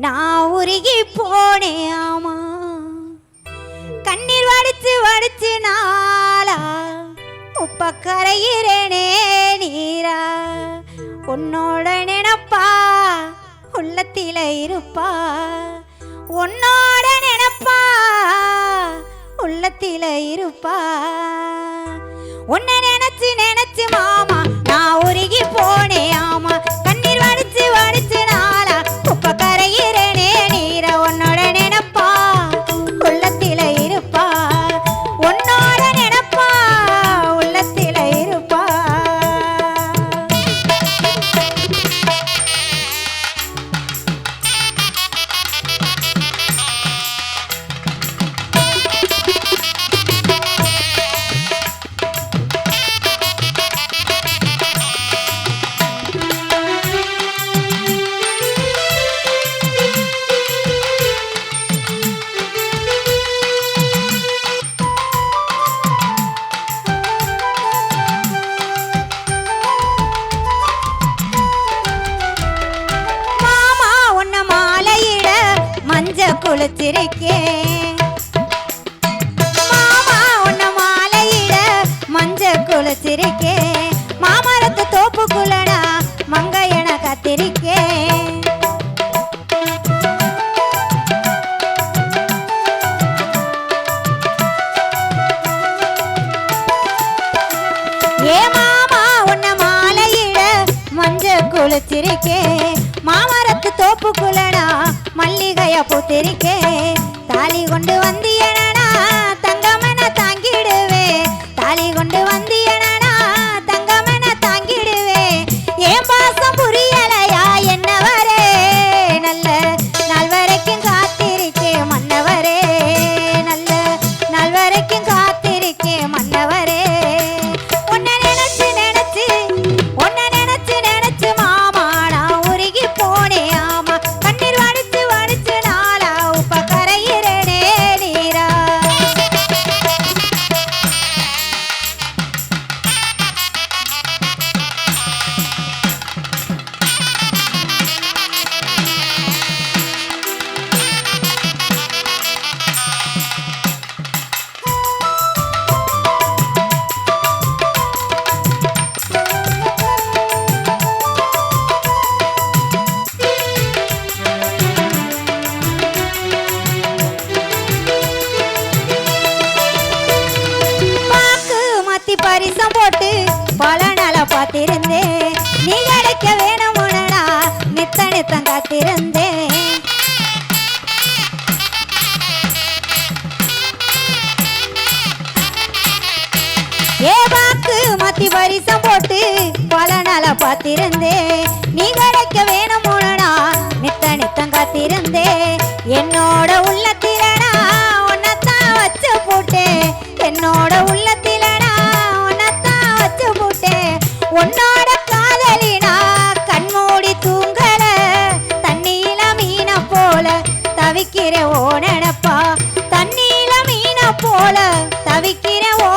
நான் உருகி போனே ஆமா கண்ணீர் வடிச்சு வடிச்சு நாளா. உப்ப கரையிறேனே நீரா. உன்னோட நினப்பா உள்ளத்தில இருப்பா. உன்னோட நினப்பா உள்ளத்தில இருப்பா. உன்னை நினைச்சு நினைச்சு மாமா நான் உருகி போனே ஆமா குளிச்சிருக்கேன் மாமா உன்ன மாலையிட மஞ்ச குளிச்சிருக்கேன் மாமரத்து தோப்புக்குள்ளடா மங்கையன கத்திருக்கேன். ஏ மாமா உன்ன மாலையிட மஞ்ச குளிச்சிருக்கே மாமரத்து தோப்புக்குள்ளடா மல்லிகைய பூத்திருக்கே. தாலி கொண்டு வந்தியனா தங்கமன தாங்கிடுவே. தாலி கொண்டு வந்தியனா தங்கமன தாங்கிடுவே. ஏன் பாசம் புரியலையா என்னவரே? நல்ல நாள் வரைக்கும் காத்திருக்கே மன்னவரே. நல்ல நாள் வரைக்கும் மாத்தி போட்டு பல நாளா பார்த்திருந்தேன் நீ கிடைக்க வேணுமுனடா நித்த நித்தம் காத்திருந்தேன் என்னோட உள்ளத்திலடா உன்னத்தான் வச்சு போட்டேன். என்னோட உள்ளத்திலடா உன்னத்தான் வச்சு போட்டேன். உன்னோட காதலினா கண்மூடி தூங்கல. தண்ணியில மீன போல தவிக்கிற ஓ நினப்பா. தண்ணியில மீன போல தவிக்கிற ஓ